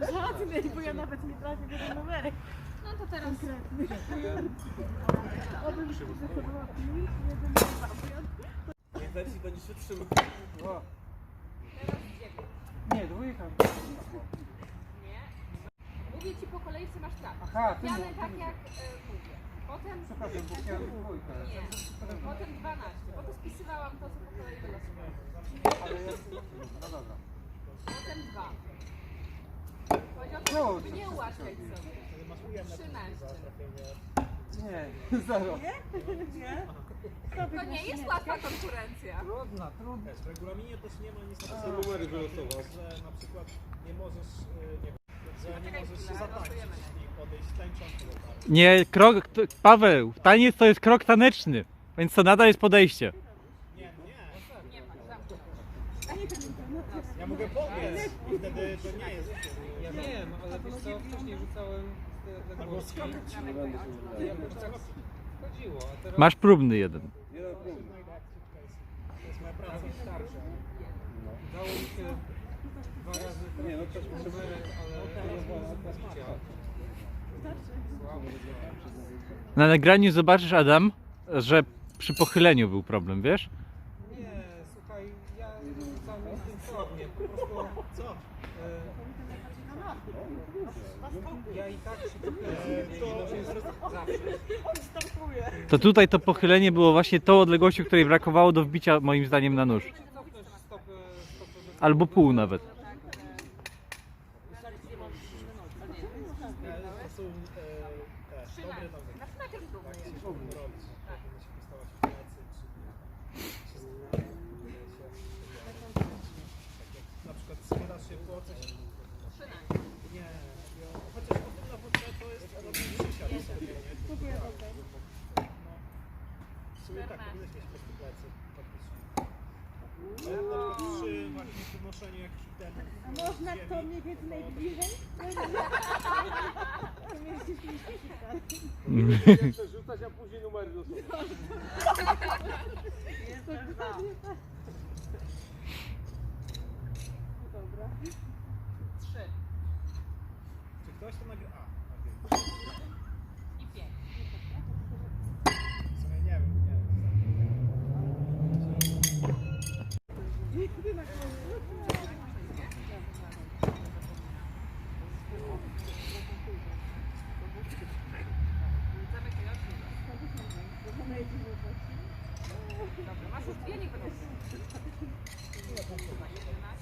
Żadnej, bo ja nawet nie trafię do tego numerek. No to teraz Oby mi się zdecydowała pięć, jeden, Nie wersji będziesz się trzymał. Teraz dziewięć. nie, dwójka. Nie. Mówię ci po kolei, co masz trafić. Aha, ty tak jak e, mówię. Potem... Przepraszam, bo chciałem dwójkę. Nie. Potem 12, bo to spisywałam to, co po kolei wylosowałam. Ale. No dobra. Potem 2. No, nie ułatwiać sobie. 13. Nie, zero. nie? To nie jest łatwa konkurencja. Trudna, trudna. W regulaminie też nie ma nic numery wylosować. Że na przykład nie możesz, y, nie że nie Poczekaj możesz chwilę, zatańczyć, losujemy. jeśli podejść tańcząco do. Nie, krok, t- Paweł, taniec to jest krok taneczny, więc to nadal jest podejście. Nie, nie. Nie ma, zamknął. Ja mogę pobiec i wtedy to nie jest. Ja wiem, ale wiesz co, wcześniej rzucałem z tej Albo odległości. skakać. I jakoś tak chodziło, a teraz Masz próbny jeden. To jest moja praca. prawie starsze. Dało mi się dwa razy trafić numerek, ale teraz bez bicia. Słabo. Na nagraniu zobaczysz, Adam, że przy pochyleniu był problem, wiesz? Nie, słuchaj, ja rzucam instynktownie, po prostu... Co? E, ja i tak się to tutaj to pochylenie było właśnie tą odległością, której brakowało do wbicia moim zdaniem na nóż. Albo pół nawet. To są te dobre nowe. Znaczy najpierw próbuję. Jak się robić, powinno się postawać w plecy, czy się Tak jak na przykład spierasz się po coś. 13. Nie, ja, chociaż o tym na WC to jest robienie przysiad sobie, nie? No, w sumie tak, powinieneś mieć po prostu plecy, faktycznie. Ale na przykład przy podnoszeniu jakichś itemów A można to mniej więcej to- najbliżej? Tak. Przerzucać, a później numery. Dokładnie tak. Dobra. 3 Czy ktoś to nagrywa?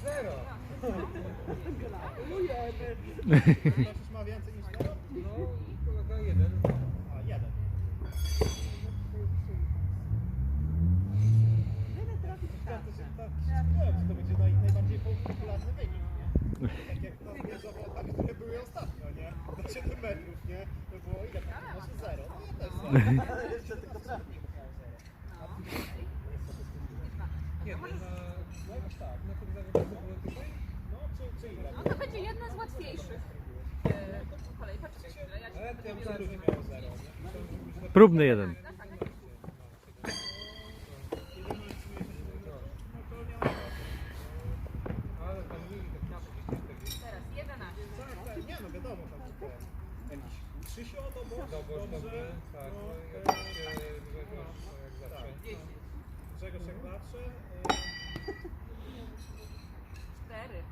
Zero! Ktoś już ma więcej niż to? No i kolega jeden. A, jeden. Tak, to się tak śmiałem, że to będzie naj, najbardziej popularny wynik, nie? Tak jak to dwie zawodach, które były ostatnio, nie? Do 7 metrów, nie? To było ile tam? Może zero? No też zero. Ale jeszcze tylko trafnik. Nie, no na, no jakoś tak, na tym zawodach to było tutaj. No, czy, czy ile? No to będzie jedna z łatwiejszych. E, chwilę, ja ci będę ja miała- Drugi miał zero, nie? Myślałem, że będzie na Próbny jeden. Tak, tak, tak. Ale tam mieli tak knapo gdzieś tam takie Teraz 11. Tak, tak, nie no wiadomo, tam tylko jakiś Krzysio, Dobosz, dobosz dobrze, dobry, tak, no, no i e, oczywiście Grzegorz, no jak zawsze. Grzegorz jak zawsze. e, 4.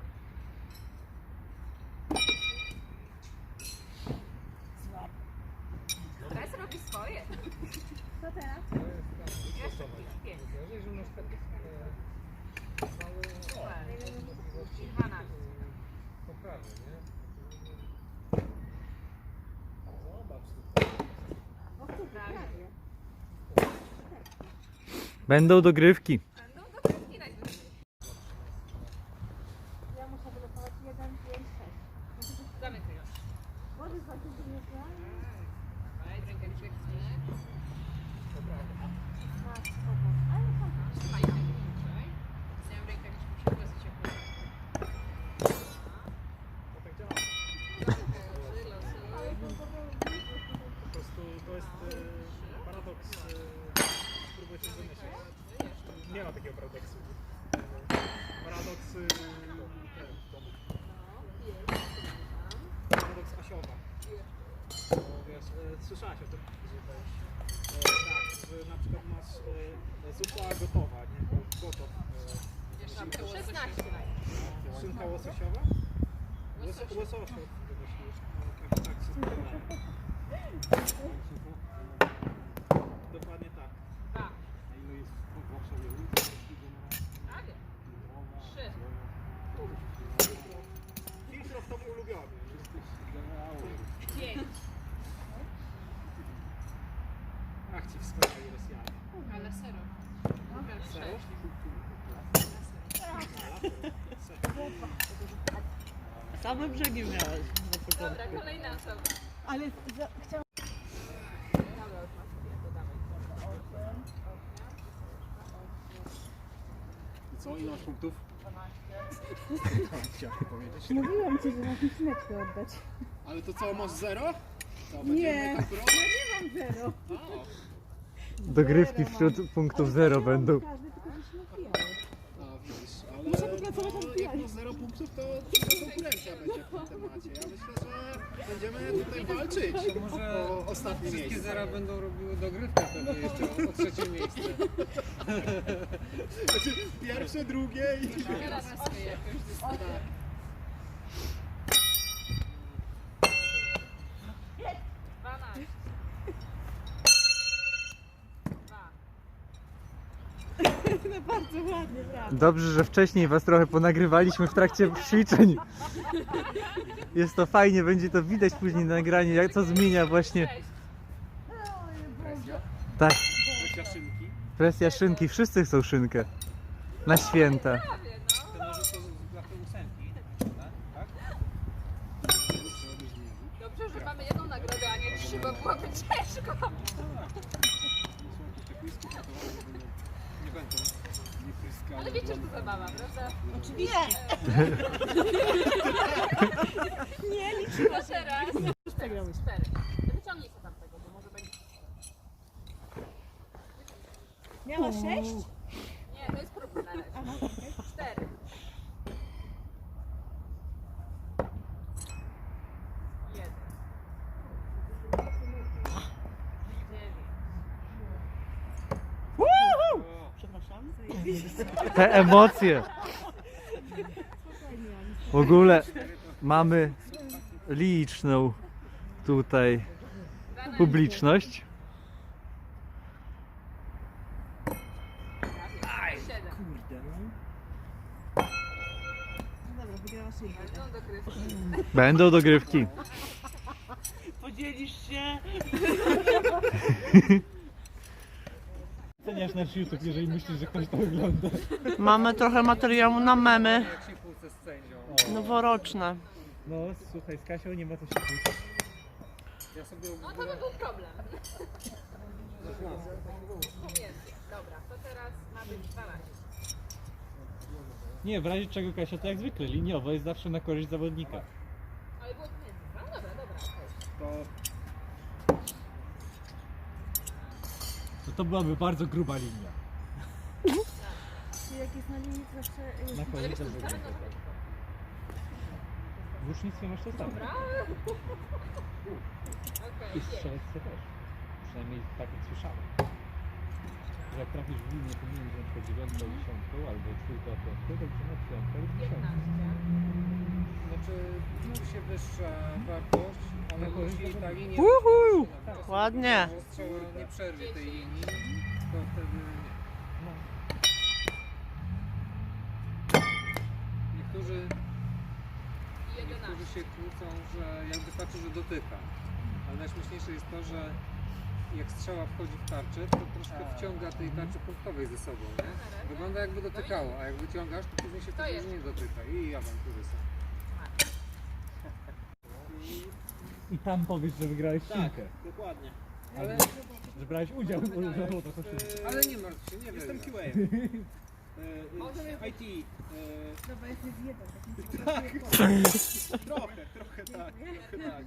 Stres robi swoje. Co teraz? To jest tam, Jeszcze 5. gorzej, że masz takie e, małe możliwości 12. poprawy, nie? Zobacz tutaj. O tu prawie. Będą dogrywki. No do wszystkich najwyżej. Ja muszę wylosować 1, 5, 6. Zamykaj oczy. Możesz zobaczyć, że nie znam? Daj rękawiczek zniszcz. Masz obok. Ale są Trzymaj rękawiczek. Chciałem rękawiczki przykładać cię. To tak działa. Po prostu to jest e, paradoks. E, spróbuję coś wymyślić. Nie ma takiego paradoksu. E, Paradoks e, Kodeks Asiowa. Bo wiesz, e, słyszałaś o tym, że weź, e, tak, że na przykład masz e, zupa gotowa, nie? Gotow. E, 16 szynka łososiowa? Łoso- Łososio wymyślisz. No, tak, tak się zgadza. Dokładnie tak. Dwa. A ile jest w Warszawie ulic? Tak? Trzy. Filtrow to mój ulubiony. Pięć. Ach, ci wspaniali Rosjanie. Ale sero. Serio? Same brzegi miałeś. Dobra, kolejna osoba. Ale za, chciałam... I co, ile masz punktów? Chciałem powiedzieć. Mówiłam ci, że masz mi oddać. Ale to co, masz zero? Co, Nie. konkurować? Ja nie mam zero. Dogrywki wśród punktów zero będą. Każdy tylko że się Muszę popracować nad no, jak pijaniem. masz zero punktów, to konkurencja będzie w tym temacie. Ja myślę, że będziemy tutaj walczyć To może o ostatnie wszystkie miejsce. zera będą robiły dogrywkę pewnie jeszcze o, o trzecie miejsce. Znaczy, pierwsze, drugie i... Teraz osiem. Dwanaście. Ładnie, prawda. Dobrze, że wcześniej was trochę ponagrywaliśmy w trakcie ćwiczeń. Jest to fajnie, będzie to widać później na nagraniu, jak co zmienia właśnie. Tak, presja szynki, wszyscy chcą szynkę. Na święta. Prawie, no. To może to dla tej ósemki, tak? Dobrze, że mamy jedną nagrodę, a nie trzy, bo byłoby ciężko. Nie będą. Nie pryskamy. Ale wiecie, że to zabawa, prawda? Oczywiście. To teraz. Cztery. Wyciągnij się tamtego, bo może będzie... Miała sześć? Nie, to jest próba na razie. Cztery. Jeden. Dziewięć. Przepraszam. Te emocje. W ogóle mamy liczną tutaj publiczność. No. No. Będą dogrywki. Podzielisz się? Oceniasz nasz YouTube, jeżeli myślisz, że ktoś to ogląda. Mamy trochę materiału na memy noworoczne. No słuchaj, z Kasią nie ma co się kłócić. Ja sobie No to by był problem. Pomiędzy. Dobra, to teraz ma być 12. Nie, w razie czego Kasia to jak zwykle, liniowo jest zawsze na korzyść zawodnika. Ale było pomiędzy. No dobra, dobra. okej. To To to byłaby bardzo gruba linia. Czy jak jest na linii, to zawsze... Na no, tak. W łucznictwie masz to samo. Dobra. Okej, I w pięć. strzelectwie też. Przynajmniej tak jak słyszałem. Że jak trafisz w linię pomiędzy na przykład dziewiątką a dziesiątką, albo czwórką a piątką, to wyciągasz piątkę lub dziesiątkę. 15. Znaczy, liczy się wyższa wartość, ale jeśli ta linia... Uhu! Ładnie. że Strzała nie przerwie tej linii, to wtedy nie. No. Niektórzy, I 11. niektórzy się kłócą, że jak wystarczy, że dotyka. Ale najśmieszniejsze jest to, że jak strzała wchodzi w tarczę, to troszkę wciąga tej tarczy punktowej ze sobą, nie? Wygląda jakby dotykało, a jak wyciągasz, to później się To już nie dotyka i awantury są. I tam powiesz, że wygrałeś tak, szynkę. dokładnie. Ale, Że brałeś udział, bo no, to E, ale nie martw się, nie Jestem wiem. QA. E, IT. Dobra, jest jeden. Tak mi się trochę, trochę tak, trochę tak.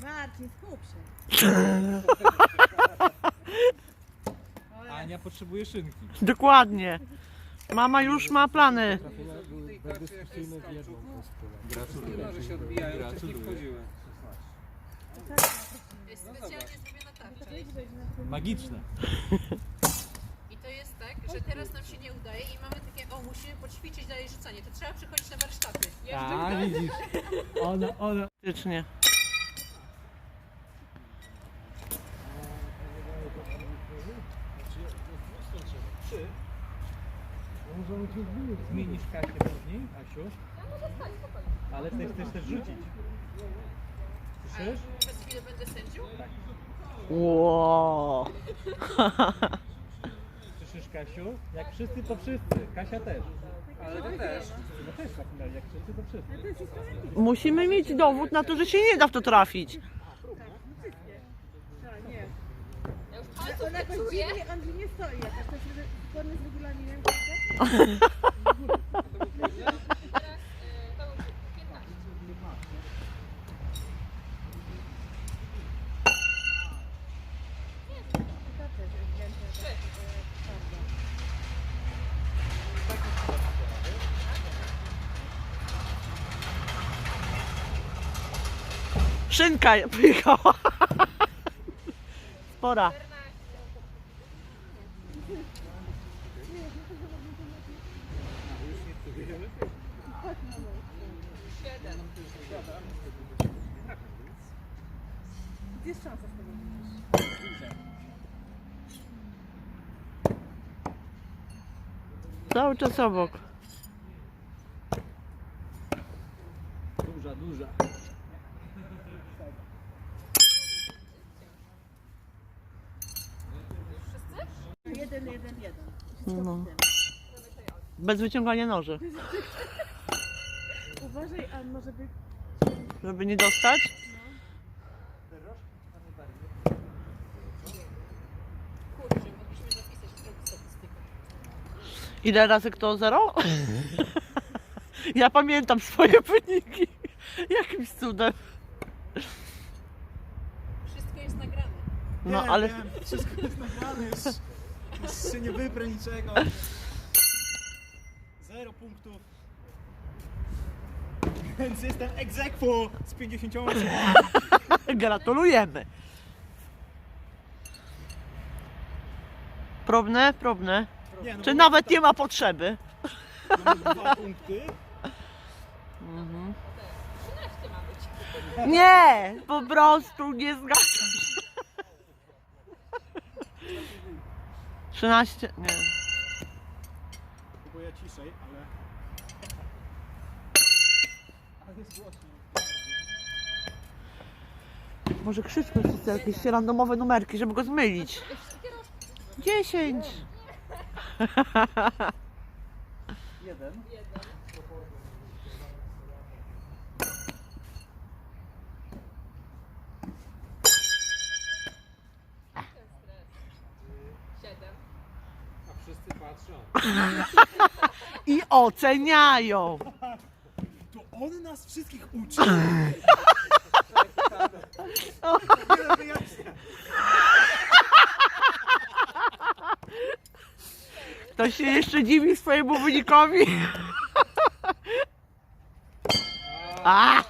Marcin, skup się. Ania potrzebuje szynki. Dokładnie. Mama już ma plany. Specjalnie zrobiona tarcza. Magiczne. I to jest tak, że teraz nam się nie udaje i mamy takie, o musimy poćwiczyć dalej rzucanie. To trzeba przychodzić na warsztaty. A, widzisz. Ona, ona. Faktycznie. Zmienisz Kasię później, Asiu? Ale ty chcesz też rzucić. Słyszysz? Przez chwilę będę sędzią? Wow. Słyszysz Kasiu? Jak wszyscy to wszyscy. Kasia też. Ale ty też. No też tak jak wszyscy to wszyscy. Musimy mieć dowód na to, że się nie da w to trafić. Ale nie jakoś czuję. dziwnie, on nie stoi jakoś, to jest zgodnie z regulaminem, prawda? Teraz e, to już 15. To też ewidentnie tak, e, prawda. Szynka przyjechała. Spora. Jest szansa z tego. Cały czas obok. 1, 1, 1. No. Bez wyciągania noży. Uważaj, a może być. Żeby nie dostać? No. Ile razy kto zero? ja pamiętam swoje wyniki. Jakimś cudem. Wszystko jest nagrane. No ale... Wszystko jest nagrane się nie wyprę niczego. Zero punktów. Więc jestem aequo z 50 gratulujemy. Probne, probne. Nie, no Czy bo nawet nie ma potrzeby. mamy dwa punkty. Mhm. 13 ma być. Nie, po prostu nie zgadzam się. 13, nie. Próbuję ciszej, ale... Ale jest głośno. Może krzyczmy wszyscy jakieś randomowe numerki, żeby go zmylić. 10. Jeden. Siedem. I oceniają. To on nas wszystkich uczy. To się jeszcze dziwi swojemu wynikowi. A!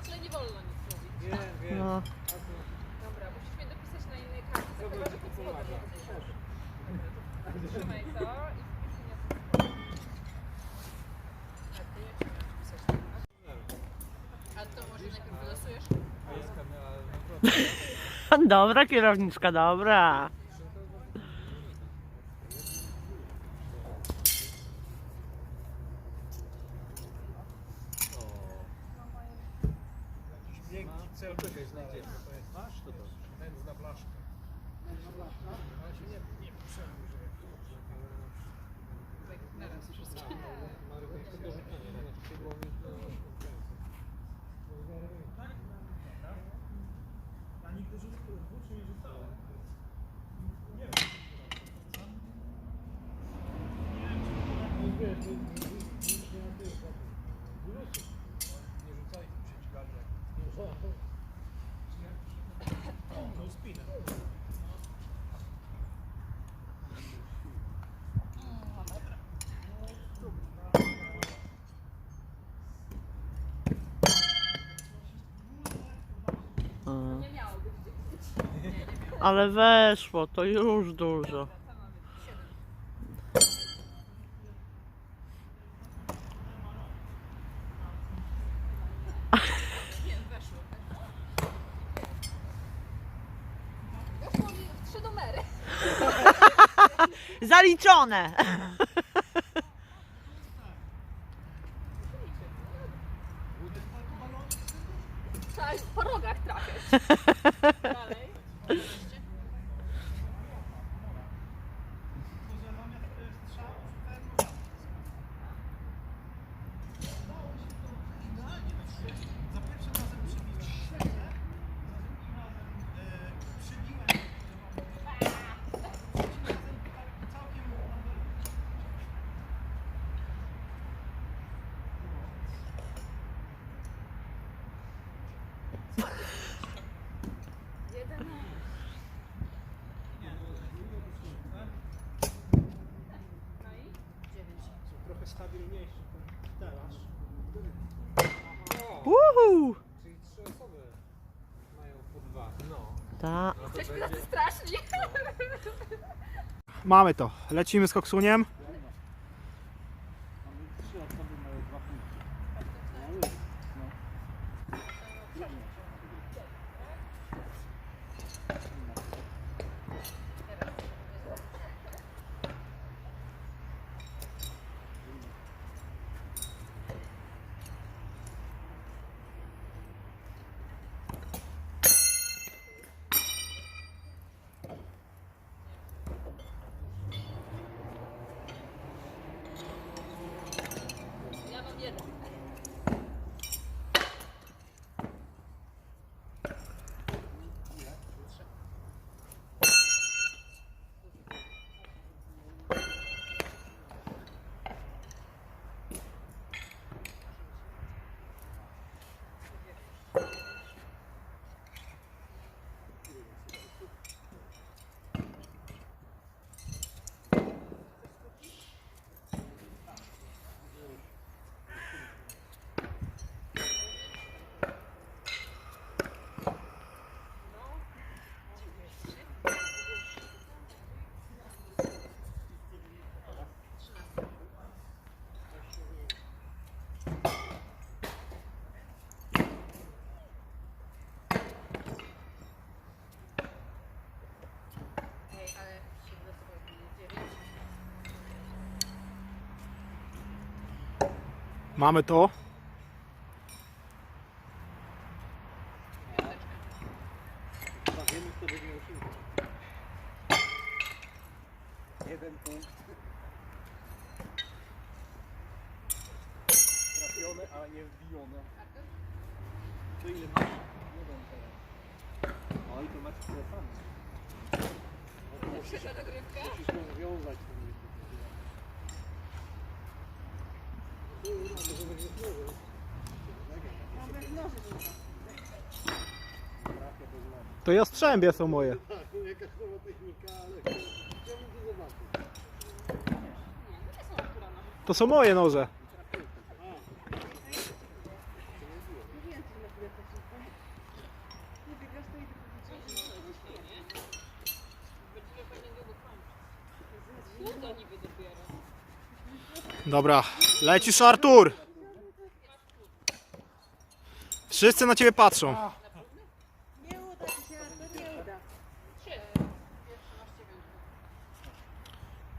Tle nie wolno nic mówić. Wiem, wiem. No. Dobra, musisz mnie dopisać na innej kartce. Jak że to. Trzymaj to i wpisz mnie na to. A ty jak się masz pisać? A to może najpierw wylosujesz? Dobra kierowniczka, dobra. Piękny cel tutaj znaleźć. To jest nasz? To to. Nędzna blaszka. Nędzna blaszka? Ale się nie, nie przejmuj, że Tak, naraz wszystkie. Marek, to jest do rzucenia, nie? Znaczy, było mi to... A nigdy rzucił, czy nie rzucałem? spinę. Mm. Nie miało być Ale weszło, to już dużo. Zaliczone! Trzeba po rogach trafiać. Dalej. Za pierwszym razem przybiłem ścianę, za drugim razem e, przybiłem trzecim razem tak całkiem Jeden. No i? Dziewięć. są trochę stabilniejszy ten teraz. O, Uhu! czyli trzy osoby mają po dwa. No. Ta. Jesteśmy będzie... tacy straszni. Mamy to. Lecimy z koksuniem. Ja mam jeden. Ej, ale się wylosowało dziewięć. Mamy to. Jeden punkt. Trafione, ale nie wbijone. To ile masz? Jeden teraz. Oj, to masz tyle samo. To musisz, musisz rozwiązać ten To jastrzębie są moje. To zobaczyć. To są moje noże. Dobra, lecisz Artur. Wszyscy na ciebie patrzą. Nie uda ci się, to nie uda.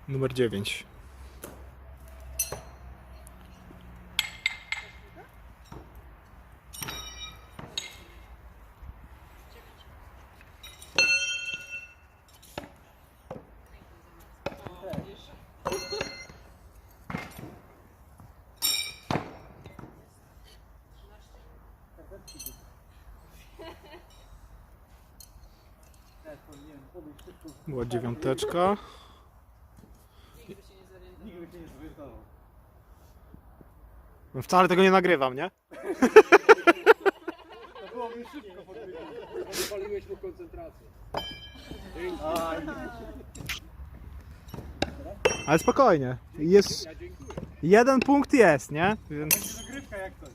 Numer 9. Nigdy się nie zorientował. No Wcale tego nie nagrywam, nie? To było Spaliłeś mu koncentrację. Ale spokojnie. Jest... Jeden punkt jest, nie? Więc... Zagrywka jak to.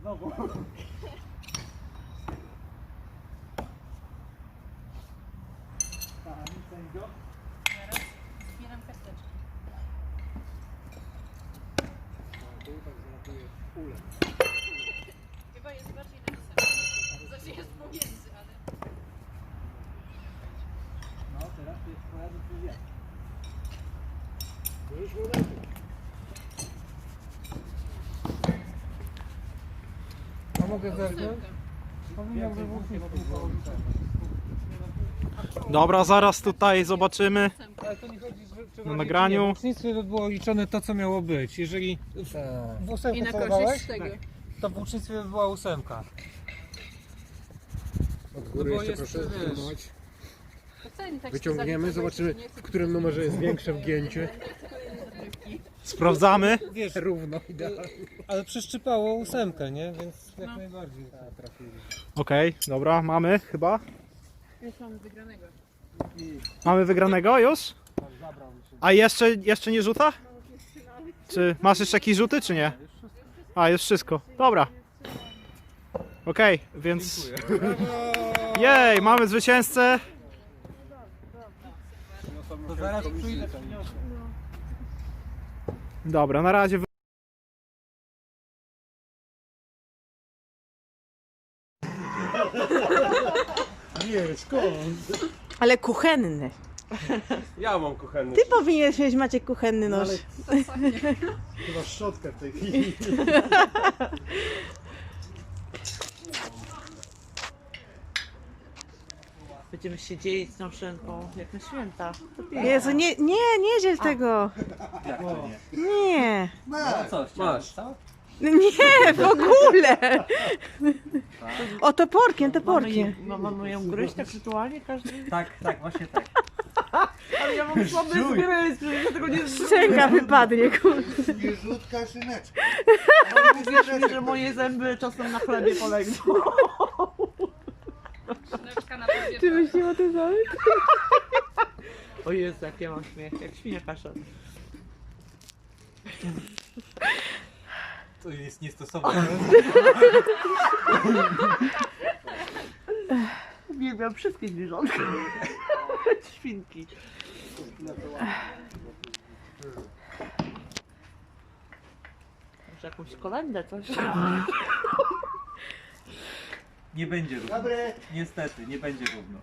Znowu. Zbieram karteczki. Tu tak zalatuje ule. Chyba jest bardziej napisane. Znaczy jest pomiędzy, ale... No teraz to jest twoja decyzja. Już momentu. A mogę zerknąć? Powinien we Dobra, zaraz tutaj zobaczymy. Ale to nie chodzi, że czy Na nagraniu. W łucznictwie by było liczone to, co miało być. Jeżeli w, w I ósemkę na celowałeś, korzyść tego. to w łucznictwie by była ósemka. Od No góry bo jeszcze jest, proszę wiesz, spróbować. To tak Wyciągniemy, zobaczymy nie w którym numerze jest większe wgięcie. Sprawdzamy. Wiesz, Równo idealnie. ale przeszczypało ósemkę, nie? Więc jak No. najbardziej trafili. Okej, dobra, mamy chyba. Już mamy wygranego. Mamy wygranego już? A jeszcze, jeszcze nie rzuta? Czy masz jeszcze jakieś rzuty, czy nie? A, jest wszystko. Dobra. Okej, więc... Jej, mamy zwycięzcę. To zaraz przyjdę. Dobra, na razie... Nie, skąd? Ale kuchenny. Ja mam kuchenny. Ty powinieneś mieć Maciek kuchenny noż. Chyba szczotkę w tej chwili. Będziemy się dzielić tą szynką jak na święta. Jezu, nie, nie, nie dziel tego. Nie. Masz. Nie, w ogóle. O, toporkiem, toporkiem. Mamy ją gryźć tak rytualnie każdy? Tak, tak, właśnie tak. Ale ja mam słaby zgryz, przecież ja tego nie Szczęka wypadnie, kurde. Świeżutka szyneczka. Uwierz mi, że moje zęby czasem na chlebie polegną. Szyneczka na pewno. Ty myślisz o tym samym? O Jezu, jak ja mam śmiech, jak świnia kasza. To jest niestosowne. Uwielbiam wszystkie zwierzątka. Świnki. Może jakąś kolendę, coś? Nie będzie równo. Dobre. Niestety, nie będzie równo.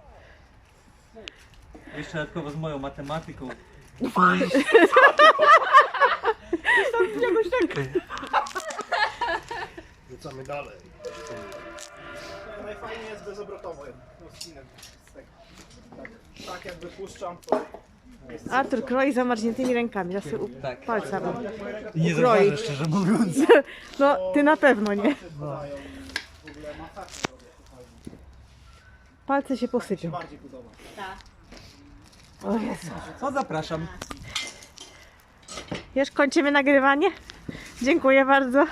Jeszcze dodatkowo z moją matematyką. Rzucamy dalej. Najfajniej jest bezobrotowo. Tak jakby puszczam, to... Artur kroi zamarzniętymi rękami, ja sobie Tak. palcami. Nie Kroi. zauważę, szczerze mówiąc. No, ty na pewno nie. Palce się posypią. Bardziej podoba. O Jezu. Co zapraszam? Już kończymy nagrywanie? Dziękuję bardzo.